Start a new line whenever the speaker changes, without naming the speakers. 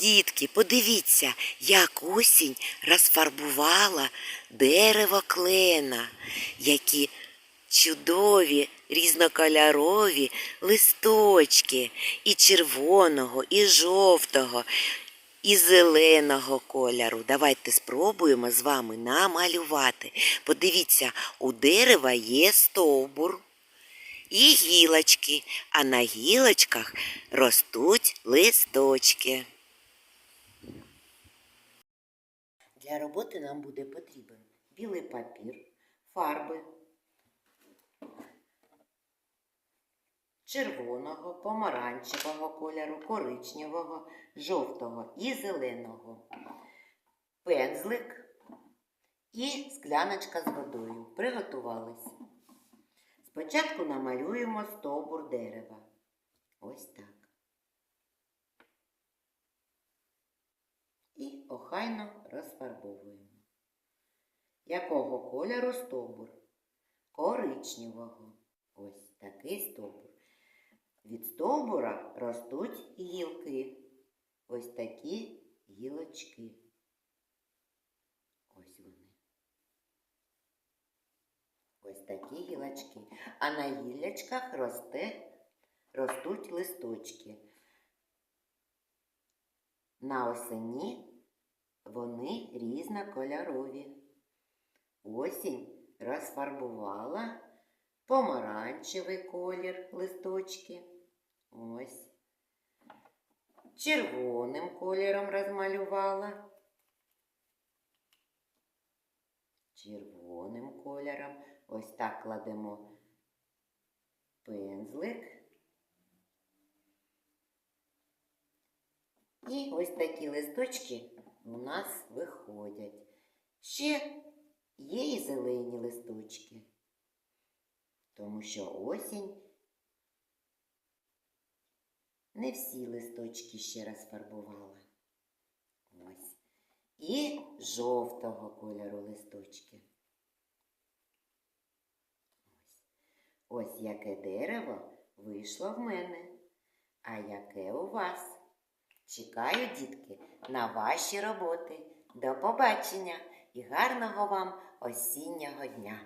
Дітки, подивіться, як осінь розфарбувала дерево клена, які чудові різнокольорові листочки і червоного, і жовтого, і зеленого кольору. Давайте спробуємо з вами намалювати. Подивіться, у дерева є стовбур і гілочки, а на гілочках ростуть листочки. Для роботи нам буде потрібен білий папір, фарби червоного, помаранчевого кольору, коричневого, жовтого і зеленого, пензлик і скляночка з водою. Приготувались. Спочатку намалюємо стовбур дерева. Ось так. І охайно розфарбовуємо. Якого кольору стовбур? Коричневого. Ось такий стовбур. Від стовбура ростуть гілки. Ось такі гілочки. Ось вони. Ось такі гілочки. А на гіллячках росте, ростуть листочки. На осені різнокольорові. Осінь розфарбувала помаранчевий колір листочки. Ось. Червоним кольором розмалювала. Червоним кольором. Ось так кладемо пензлик. І ось такі листочки у нас виходять. Ще є і зелені листочки, тому що осінь не всі листочки ще розфарбувала. Ось. І жовтого кольору листочки. Ось яке дерево вийшло в мене, а яке у вас. Чекаю, дітки, на ваші роботи. До побачення і гарного вам осіннього дня!